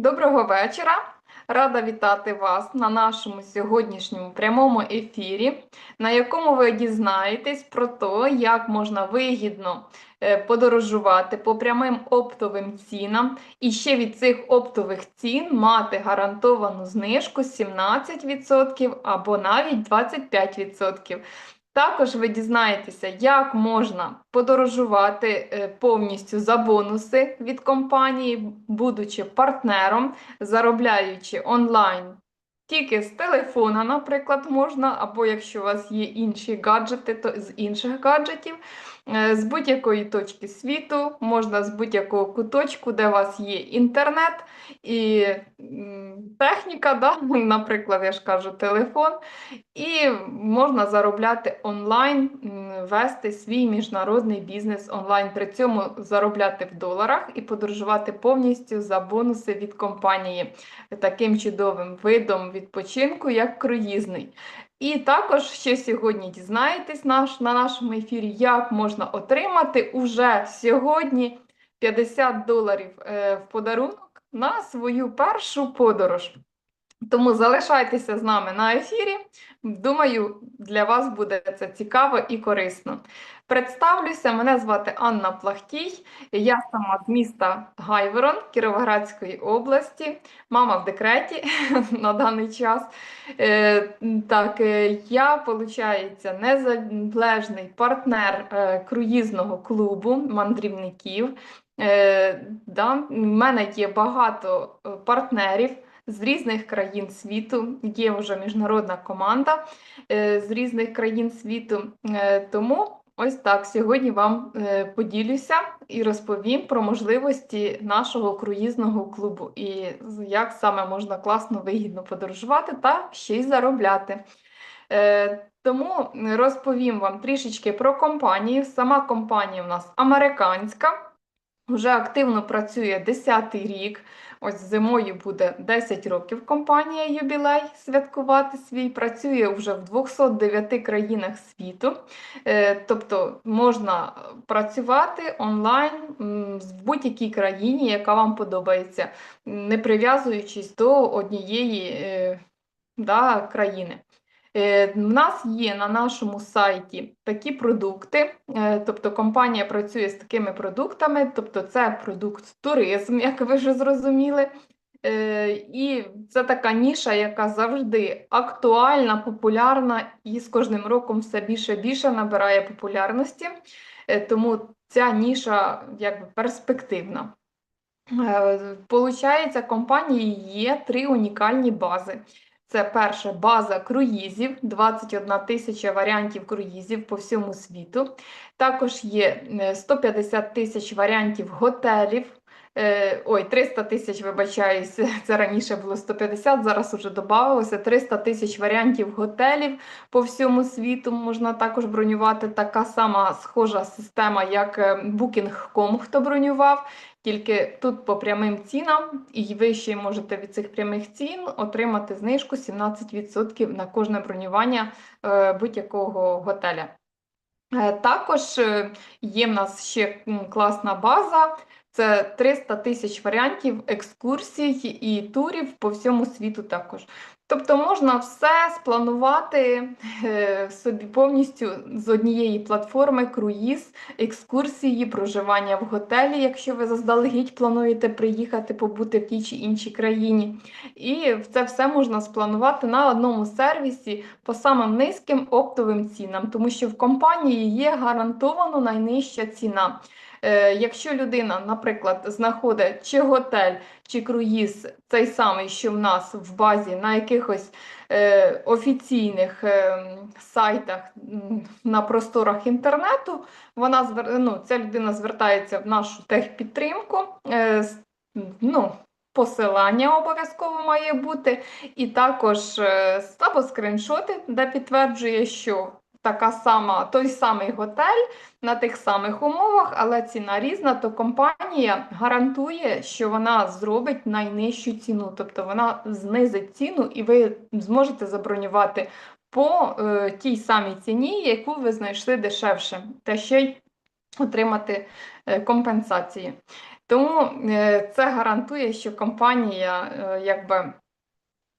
Доброго вечора. Рада вітати вас на нашому сьогоднішньому прямому ефірі, на якому ви дізнаєтесь про те, як можна вигідно е, подорожувати по прямим оптовим цінам, і ще від цих оптових цін мати гарантовану знижку 17% або навіть 25%. Також ви дізнаєтеся, як можна подорожувати е, повністю за бонуси від компанії, будучи партнером, заробляючи онлайн. Тільки з телефона, наприклад, можна, або якщо у вас є інші гаджети, то з інших гаджетів, з будь-якої точки світу, можна з будь-якого куточку, де у вас є інтернет і техніка, да? наприклад, я ж кажу, телефон, і можна заробляти онлайн, вести свій міжнародний бізнес онлайн, при цьому заробляти в доларах і подорожувати повністю за бонуси від компанії таким чудовим видом відпочинку, як круїзний. І також ще сьогодні дізнаєтесь наш, на нашому ефірі, як можна отримати уже сьогодні 50 доларів е, в подарунок на свою першу подорож. Тому залишайтеся з нами на ефірі. Думаю, для вас буде це цікаво і корисно. Представлюся, мене звати Анна Плахтій, я сама з міста Гайворон Кіровоградської області, мама в декреті на даний час. Е, Так, е, я, виходить, незалежний партнер е, круїзного клубу мандрівників. В мене є багато партнерів з різних країн світу. Є вже міжнародна команда з різних країн світу. Тому ось так сьогодні вам е, поділюся і розповім про можливості нашого круїзного клубу і як саме можна класно, вигідно подорожувати та ще й заробляти. Е, Тому розповім вам трішечки про компанію. Сама компанія у нас американська. Вже активно працює 10-й рік. Ось зимою буде 10 років компанія юбілей святкувати свій. Працює вже в 209 країнах світу. Е, Тобто можна працювати онлайн в будь-якій країні, яка вам подобається, не прив'язуючись до однієї е, да, країни. Е, В нас є на нашому сайті такі продукти, е, тобто компанія працює з такими продуктами, тобто це продукт туризм, як ви вже зрозуміли. Е, І це така ніша, яка завжди актуальна, популярна і з кожним роком все більше і більше набирає популярності. Тому ця ніша якби перспективна. Получається, компанії є три унікальні бази. Це перша база круїзів, 21 тисяча варіантів круїзів по всьому світу. Також є е, 150 тисяч варіантів готелів. Е, Ой, 300 тисяч, вибачаюсь, це раніше було 150, зараз уже додавалося 300 тисяч варіантів готелів по всьому світу. Можна також бронювати така сама схожа система, як е, Booking.com, хто бронював. Тільки тут по прямим цінам, і ви ще можете від цих прямих цін отримати знижку 17% на кожне бронювання е, будь-якого готеля. Е, Також е, є в нас ще класна база. Це 300 тисяч варіантів екскурсій і турів по всьому світу також. Тобто можна все спланувати е, собі повністю з однієї платформи, круїз, екскурсії, проживання в готелі, якщо ви заздалегідь плануєте приїхати побути в тій чи іншій країні. І це все можна спланувати на одному сервісі по самим низьким оптовим цінам, тому що в компанії є гарантовано найнижча ціна. Е, Якщо людина, наприклад, знаходить чи готель, чи круїз, цей самий, що в нас в базі, на якихось е, офіційних е, сайтах на просторах інтернету, вона ну, ця людина звертається в нашу техпідтримку. Ну, Посилання обов'язково має бути, і також або скріншоти, де підтверджує, що така сама, той самий готель на тих самих умовах, але ціна різна, то компанія гарантує, що вона зробить найнижчу ціну, тобто вона знизить ціну, і ви зможете забронювати по е, тій самій ціні, яку ви знайшли дешевше, та ще й отримати е, компенсації. Тому е, це гарантує, що компанія е, якби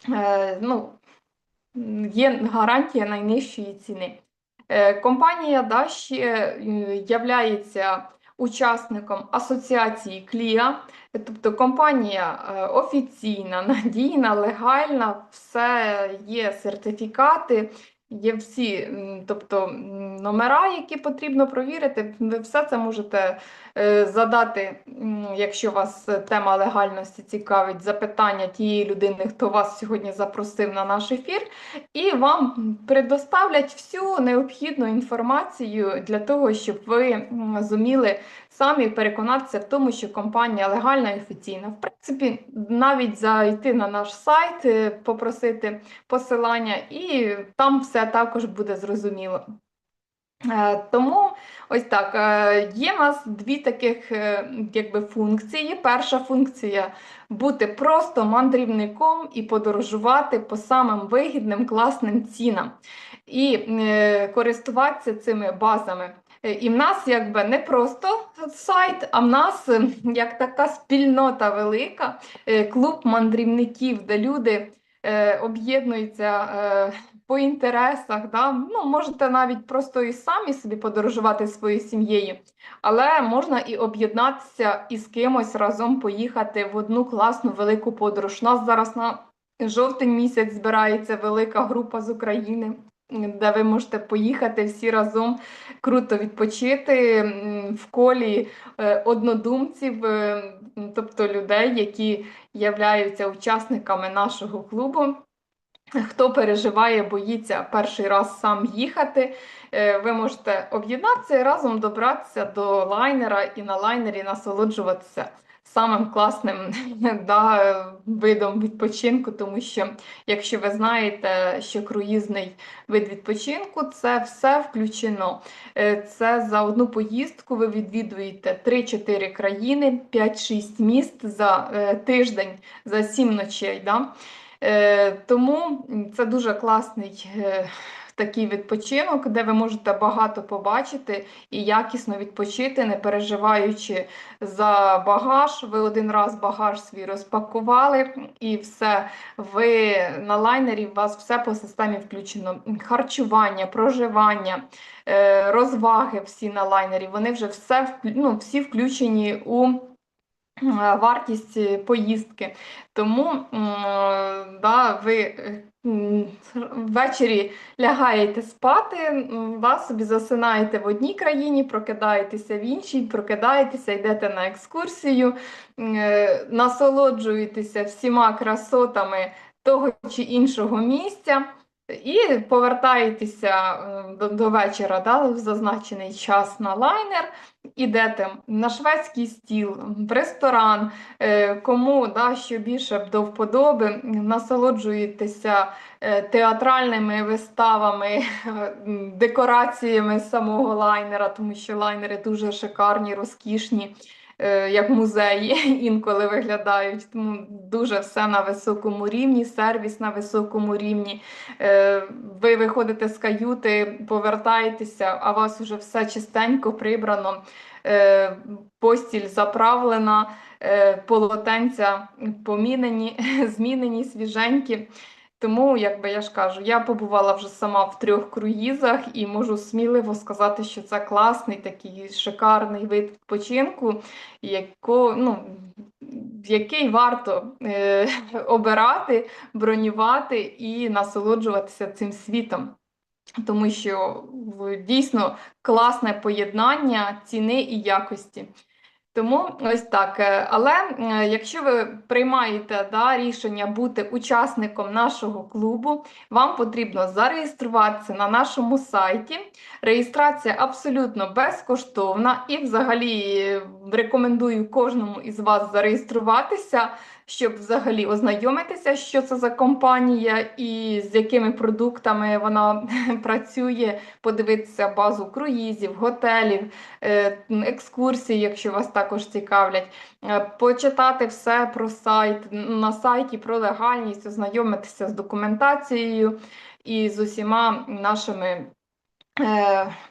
е, ну, є гарантія найнижчої ціни. Е, Компанія да, ще являється учасником асоціації Кліа, тобто компанія е, офіційна, надійна, легальна, все є сертифікати, є всі тобто, номера, які потрібно провірити. Ви все це можете е, задати, якщо вас е, тема легальності цікавить, запитання тієї людини, хто вас сьогодні запросив на наш ефір і вам предоставлять всю необхідну інформацію для того, щоб ви м, зуміли самі переконатися в тому, що компанія легальна і офіційна. В принципі, навіть зайти на наш сайт, е, попросити посилання, і там все також буде зрозуміло. Е, Тому ось так, е, є в нас дві таких якби, функції. Перша функція бути просто мандрівником і подорожувати по самим вигідним класним цінам і користуватися цими базами. Е, І в нас якби не просто сайт, а в нас е, як така спільнота велика, е, клуб мандрівників, де люди об'єднуються по інтересах. Да? Ну, можете навіть просто і самі собі подорожувати своєю сім'єю, але можна і об'єднатися і з кимось разом поїхати в одну класну велику подорож. У нас зараз на жовтень місяць збирається велика група з України. Де ви можете поїхати всі разом круто відпочити в колі е, однодумців, е, тобто людей, які являються учасниками нашого клубу. Хто переживає, боїться перший раз сам їхати, е, ви можете об'єднатися і разом добратися до лайнера і на лайнері насолоджуватися самим класним да, видом відпочинку, тому що, якщо ви знаєте, що круїзний вид відпочинку це все включено. Е, Це за одну поїздку ви відвідуєте 3-4 країни, 5-6 міст за е, тиждень, за 7 ночей. Да? Е, Тому це дуже класний такий відпочинок, де ви можете багато побачити і якісно відпочити, не переживаючи за багаж. Ви один раз багаж свій розпакували, і все. Ви на лайнері, у вас все по системі включено. Харчування, проживання, е, розваги всі на лайнері. Вони вже все ну, всі включені у е, вартість е, поїздки. Тому да, ви ввечері лягаєте спати, вас собі засинаєте в одній країні, прокидаєтеся в іншій, прокидаєтеся, йдете на екскурсію, е, насолоджуєтеся всіма красотами того чи іншого місця. І повертаєтеся е, до, до вечора, да, в зазначений час на лайнер, ідете на шведський стіл, в ресторан, е, кому да, що більше до вподоби, насолоджуєтеся е, театральними виставами, декораціями самого лайнера, тому що лайнери дуже шикарні, розкішні. Е, Як музеї інколи виглядають, тому дуже все на високому рівні, сервіс на високому рівні. Е, Ви виходите з каюти, повертаєтеся, а у вас вже все чистенько прибрано, е, постіль заправлена, полотенця помінені, змінені, свіженькі. Тому, якби я ж кажу, я побувала вже сама в трьох круїзах і можу сміливо сказати, що це класний такий шикарний вид відпочинку, яко, ну, який варто е, обирати, бронювати і насолоджуватися цим світом. Тому що дійсно класне поєднання ціни і якості. Тому ось так. Е, Але е, якщо ви приймаєте да, рішення бути учасником нашого клубу, вам потрібно зареєструватися на нашому сайті. Реєстрація абсолютно безкоштовна і взагалі е, рекомендую кожному із вас зареєструватися, щоб взагалі ознайомитися, що це за компанія і з якими продуктами вона працює, подивитися базу круїзів, готелів, е, екскурсії, якщо вас також цікавлять, е, почитати все про сайт на сайті, про легальність, ознайомитися з документацією і з усіма нашими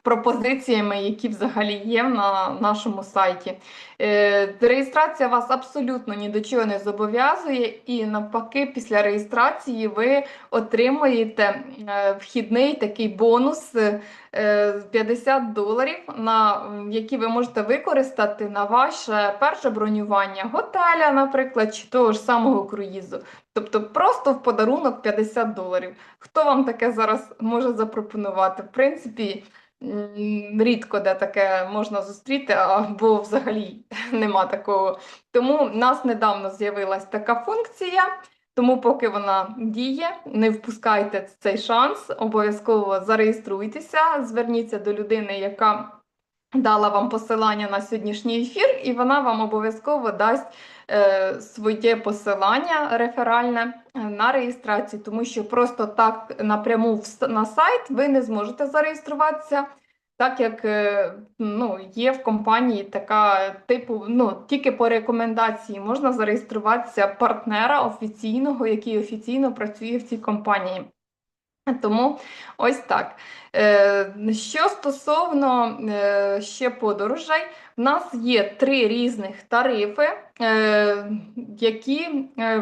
пропозиціями, які взагалі є на нашому сайті. Е, Реєстрація вас абсолютно ні до чого не зобов'язує, і навпаки, після реєстрації ви отримуєте е, вхідний такий бонус е, 50 доларів, на які ви можете використати на ваше перше бронювання готеля, наприклад, чи того ж самого круїзу. Тобто просто в подарунок 50 доларів. Хто вам таке зараз може запропонувати? В принципі, рідко де таке можна зустріти, або взагалі нема такого. Тому в нас недавно з'явилась така функція. Тому, поки вона діє, не впускайте цей шанс, обов'язково зареєструйтеся, зверніться до людини, яка дала вам посилання на сьогоднішній ефір, і вона вам обов'язково дасть е, своє посилання реферальне е, на реєстрацію, тому що просто так напряму в на сайт ви не зможете зареєструватися. Так як е, ну, є в компанії така типу, ну тільки по рекомендації можна зареєструватися партнера офіційного, який офіційно працює в цій компанії. Тому ось так. Е, Що стосовно е, ще подорожей, в нас є три різних тарифи, е, які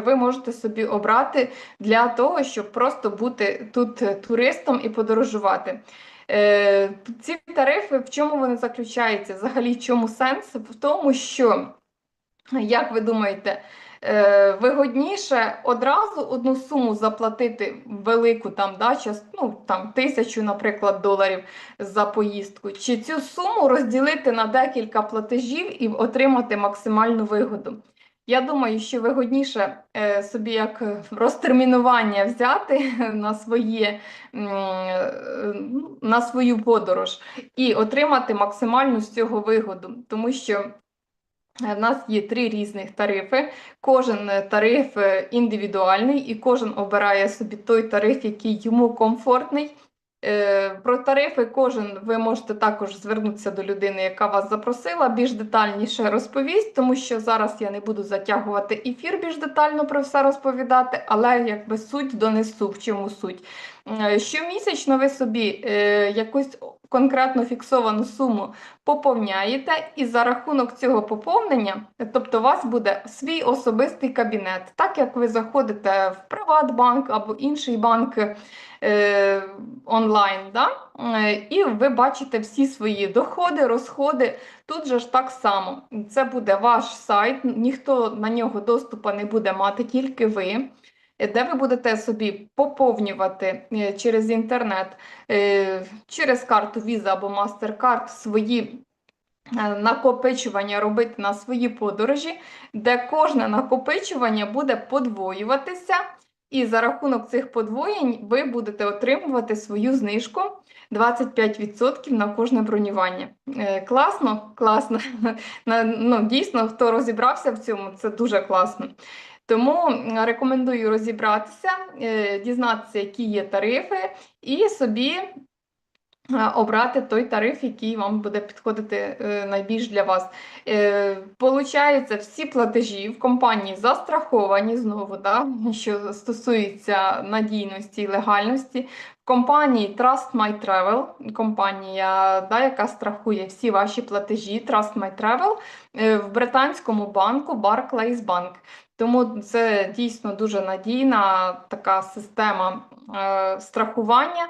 ви можете собі обрати для того, щоб просто бути тут туристом і подорожувати. Ці тарифи в чому вони заключаються? Взагалі, в чому сенс? В тому, що, як ви думаєте, вигодніше одразу одну суму заплатити велику там, да, час, ну, там, тисячу, наприклад, доларів за поїздку, чи цю суму розділити на декілька платежів і отримати максимальну вигоду. Я думаю, що вигодніше е, собі як е, розтермінування взяти на своє, е, на свою подорож і отримати максимальну з цього вигоду, тому що Е, В нас є три різних тарифи. Кожен е, тариф е, індивідуальний, і кожен обирає собі той тариф, який йому комфортний. Е, Про тарифи кожен ви можете також звернутися до людини, яка вас запросила, більш детальніше розповість, тому що зараз я не буду затягувати ефір більш детально про все розповідати, але якби суть донесу, в чому суть. Е, Щомісячно ви собі е, якусь конкретно фіксовану суму поповняєте, і за рахунок цього поповнення, тобто у вас буде свій особистий кабінет, так як ви заходите в Приватбанк або інший банк е, онлайн, да? е, і ви бачите всі свої доходи, розходи. Тут же ж так само. Це буде ваш сайт, ніхто на нього доступу не буде мати, тільки ви. Е, Де ви будете собі поповнювати е, через інтернет, е, через карту Visa або MasterCard свої накопичування робити на свої подорожі, де кожне накопичування буде подвоюватися, і за рахунок цих подвоєнь ви будете отримувати свою знижку 25% на кожне бронювання. Класно, класно. Ну, дійсно, хто розібрався в цьому, це дуже класно. Тому рекомендую розібратися, е, дізнатися, які є тарифи, і собі е, обрати той тариф, який вам буде підходити е, найбільш для вас. Получається, всі платежі в компанії застраховані знову, да, що стосується надійності і легальності. В компанії Trust My Travel, компанія, да, яка страхує всі ваші платежі, Trust My Travel, в британському банку Barclays Bank. Тому це дійсно дуже надійна така система е, страхування.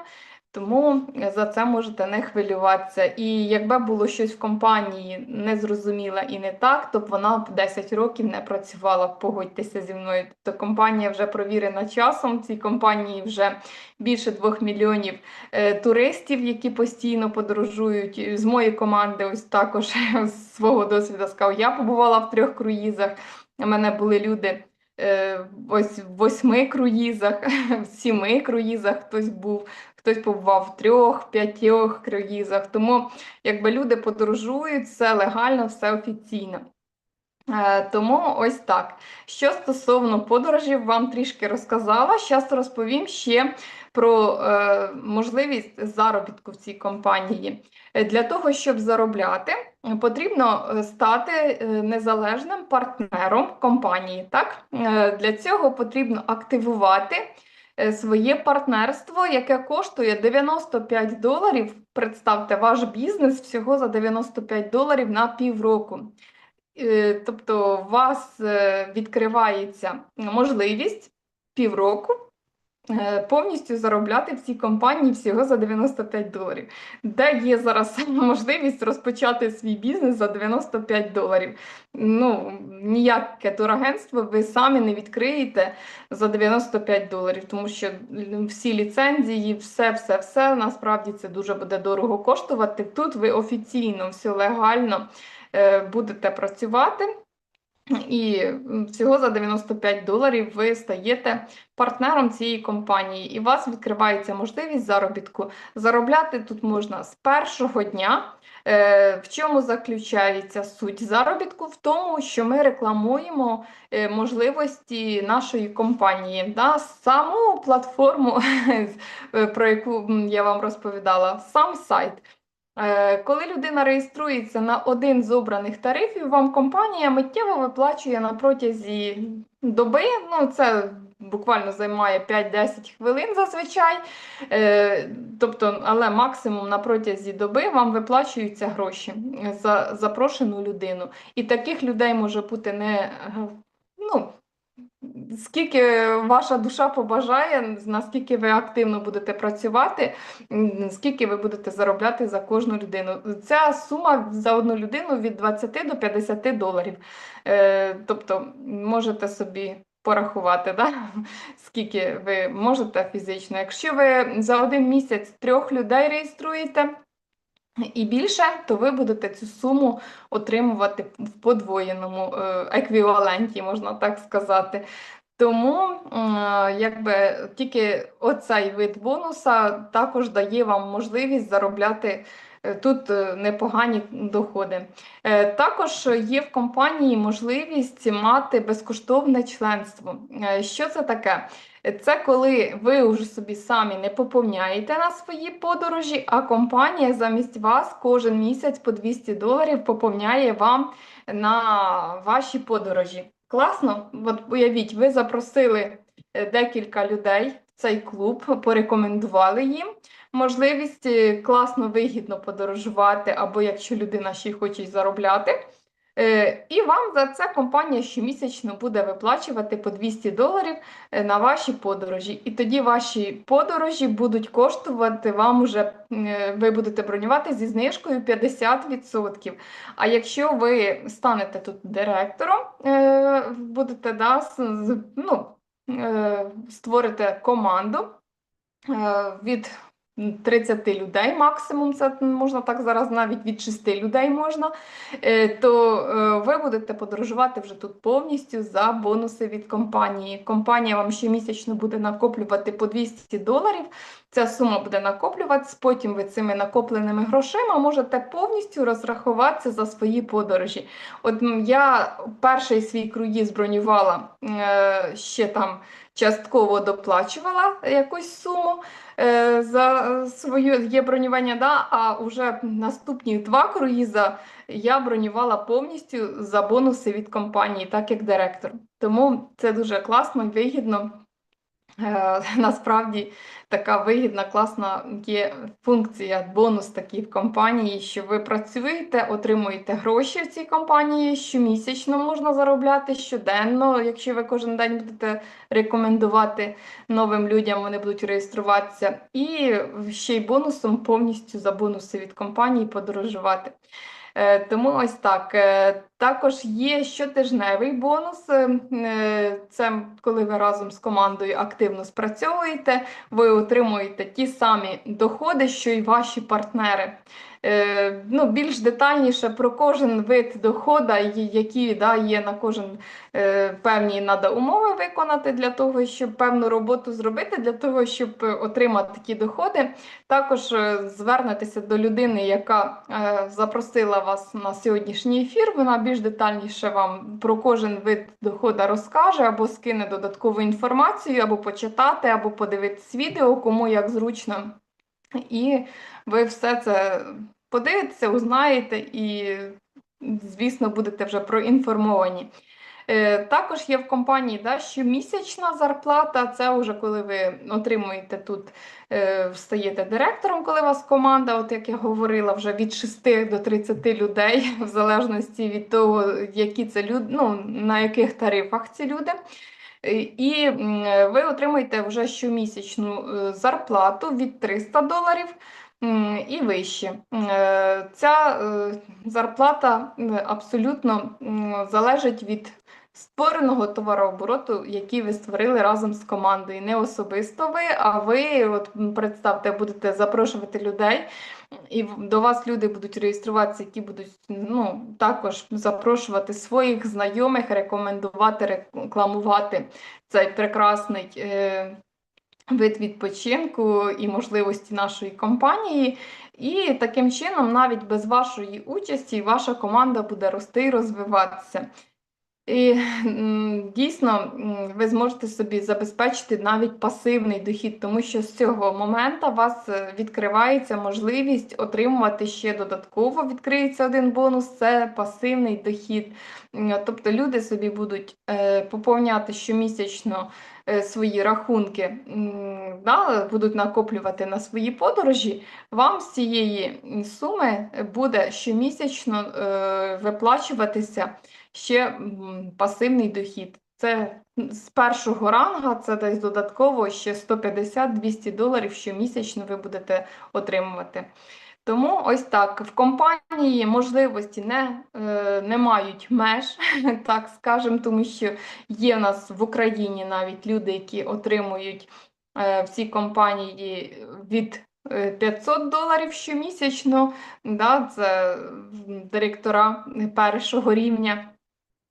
Тому за це можете не хвилюватися. І якби було щось в компанії незрозуміле і не так, то б вона б 10 років не працювала, погодьтеся зі мною. Тобто компанія вже провірена часом. Цій компанії вже більше 2 мільйонів е, туристів, які постійно подорожують. З моєї команди, ось також з свого досвіду скажу, я побувала в трьох круїзах. У мене були люди. е, Ось в восьми круїзах, в сіми круїзах хтось був, хтось побував в трьох, п'ятьох круїзах. Тому якби люди подорожують, все легально, все офіційно. Е, Тому ось так. Що стосовно подорожів, вам трішки розказала. Зараз розповім ще про е, можливість заробітку в цій компанії. Е, Для того, щоб заробляти, потрібно е, стати незалежним партнером компанії. Так? Для цього потрібно активувати своє партнерство, яке коштує 95 доларів. Представте, ваш бізнес всього за 95 доларів на півроку. Е, Тобто, у вас е, відкривається можливість півроку е, повністю заробляти в цій компанії всього за 95 доларів. Де є зараз можливість розпочати свій бізнес за 95 доларів? Ну, ніяке турагентство ви самі не відкриєте за 95 доларів, тому що всі ліцензії, все, все, все насправді це дуже буде дорого коштувати. Тут ви офіційно, все легально е, будете працювати. І всього за 95 доларів ви стаєте партнером цієї компанії, і у вас відкривається можливість заробітку. Заробляти тут можна з першого дня. Е, В чому заключається суть заробітку? В тому, що ми рекламуємо е, можливості нашої компанії, да, саму платформу, е, про яку я вам розповідала, сам сайт. Е, Коли людина реєструється на один з обраних тарифів, вам компанія миттєво виплачує на протязі доби. Ну, це буквально займає 5-10 хвилин зазвичай. Е, Тобто, але максимум на протязі доби вам виплачуються гроші за запрошену людину. І таких людей може бути не ну, скільки ваша душа побажає, наскільки ви активно будете працювати, скільки ви будете заробляти за кожну людину. Ця сума за одну людину від 20 до 50 доларів. Е, Тобто можете собі порахувати, да? скільки ви можете фізично. Якщо ви за один місяць трьох людей реєструєте, і більше, то ви будете цю суму отримувати в подвоєному е, еквіваленті, можна так сказати. Тому е, якби тільки оцей вид бонуса також дає вам можливість заробляти е, тут непогані доходи. Також є в компанії можливість мати безкоштовне членство. Що це таке? Це коли ви вже собі самі не поповняєте на свої подорожі, а компанія замість вас кожен місяць по 200 доларів поповняє вам на ваші подорожі. Класно? От уявіть, ви запросили е, декілька людей в цей клуб, порекомендували їм можливість е, класно, вигідно подорожувати, або якщо людина ще хоче заробляти. Е, І вам за це компанія щомісячно буде виплачувати по 200 доларів е, на ваші подорожі. І тоді ваші подорожі будуть коштувати вам уже, е, ви будете бронювати зі знижкою 50%. А якщо ви станете тут директором, будете да, ну, створите команду від 30 людей максимум, це можна так зараз навіть від 6 людей можна, е, то е, ви будете подорожувати вже тут повністю за бонуси від компанії. Компанія вам щомісячно буде накоплювати по 200 доларів. Ця сума буде накоплюватися, потім ви цими накопленими грошима можете повністю розрахуватися за свої подорожі. От я перший свій круїз бронювала е, ще там частково доплачувала якусь суму за своє є бронювання, да, а вже наступні два круїза я бронювала повністю за бонуси від компанії, так як директор. Тому це дуже класно вигідно. Е, Насправді така вигідна, класна є функція, бонус такий в компанії, що ви працюєте, отримуєте гроші в цій компанії, щомісячно можна заробляти, щоденно, якщо ви кожен день будете рекомендувати новим людям, вони будуть реєструватися. І ще й бонусом повністю за бонуси від компанії подорожувати. Е, Тому ось так. Е, Також є щотижневий бонус. е, Це коли ви разом з командою активно спрацьовуєте, ви отримуєте ті самі доходи, що й ваші партнери. Е, Ну, більш детальніше про кожен вид доходу, які да, є на кожен е, певні надо умови виконати для того, щоб певну роботу зробити, для того, щоб е, отримати такі доходи. Також звернетеся до людини, яка запросила вас на сьогоднішній ефір. Вона більш детальніше вам про кожен вид доходу розкаже або скине додаткову інформацію, або почитати, або подивитись відео, кому як зручно. І ви все це подивитеся, узнаєте і, звісно, будете вже проінформовані. Е, Також є в компанії да, щомісячна зарплата. Це вже коли ви отримуєте тут, е, стаєте директором, коли у вас команда, от як я говорила, вже від 6 до 30 людей, в залежності від того, які це люди, ну, на яких тарифах ці люди. Е, І ви отримуєте вже щомісячну е, зарплату від 300 доларів і вище. Е, Ця зарплата абсолютно залежить від створеного товарообороту, який ви створили разом з командою. Не особисто ви, а ви, от представте, будете запрошувати людей. І до вас люди будуть реєструватися, які будуть ну, також запрошувати своїх знайомих, рекомендувати, рекламувати цей прекрасний е, вид відпочинку і можливості нашої компанії. І таким чином, навіть без вашої участі, ваша команда буде рости і розвиватися. І дійсно ви зможете собі забезпечити навіть пасивний дохід, тому що з цього моменту вас е, відкривається можливість отримувати ще додатково. Відкриється один бонус це пасивний дохід. Тобто люди собі будуть е, поповняти щомісячно свої рахунки, да, будуть накоплювати на свої подорожі. Вам з цієї суми буде щомісячно е, виплачуватися ще пасивний дохід. Це з першого ранга, це десь додатково ще 150-200 доларів щомісячно ви будете отримувати. Тому ось так, в компанії можливості не, е, не мають меж, так скажемо, тому що є в нас в Україні навіть люди, які отримують е, в компанії від е, 500 доларів щомісячно, да, це директора першого рівня.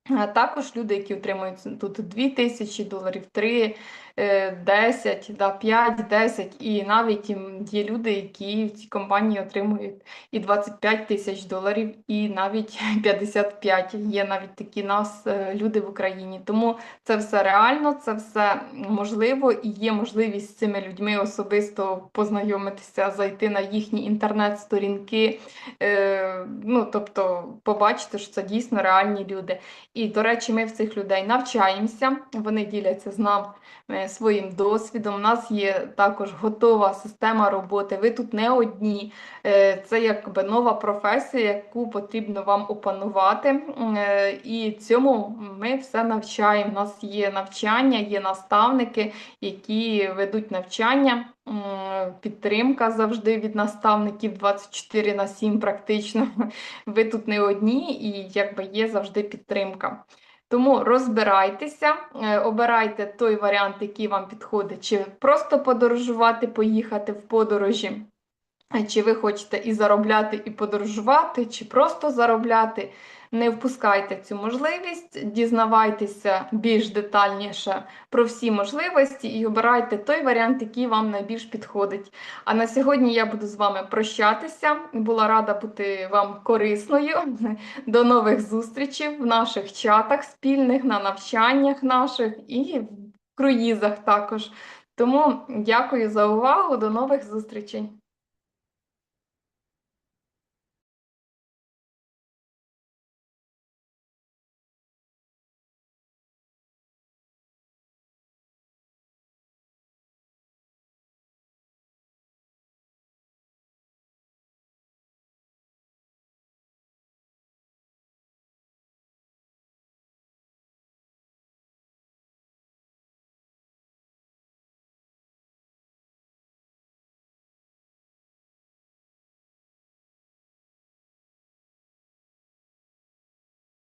А також люди, які отримують тут 2 тисячі доларів, 3, е, 10, да, 5, 10. І навіть є люди, які в цій компанії отримують і 25 тисяч доларів, і навіть 55. Є навіть такі нас е, люди в Україні. Тому це все реально, це все можливо, і є можливість з цими людьми особисто познайомитися, зайти на їхні інтернет-сторінки. Е, ну, тобто побачити, що це дійсно реальні люди. І, до речі, ми в цих людей навчаємося, вони діляться з нами е, своїм досвідом. У нас є також готова система роботи. Ви тут не одні. Е, Це якби нова професія, яку потрібно вам опанувати. Е, І цьому ми все навчаємо. У нас є навчання, є наставники, які ведуть навчання. М, Підтримка завжди від наставників 24 на 7 практично. Ви тут не одні, і якби є завжди підтримка. Тому розбирайтеся, е, обирайте той варіант, який вам підходить, чи просто подорожувати, поїхати в подорожі, чи ви хочете і заробляти, і подорожувати, чи просто заробляти. Не впускайте цю можливість, дізнавайтеся більш детальніше про всі можливості і обирайте той варіант, який вам найбільш підходить. А на сьогодні я буду з вами прощатися. Була рада бути вам корисною. До нових зустрічей в наших чатах спільних, на навчаннях наших і в круїзах також. Тому дякую за увагу. До нових зустрічей.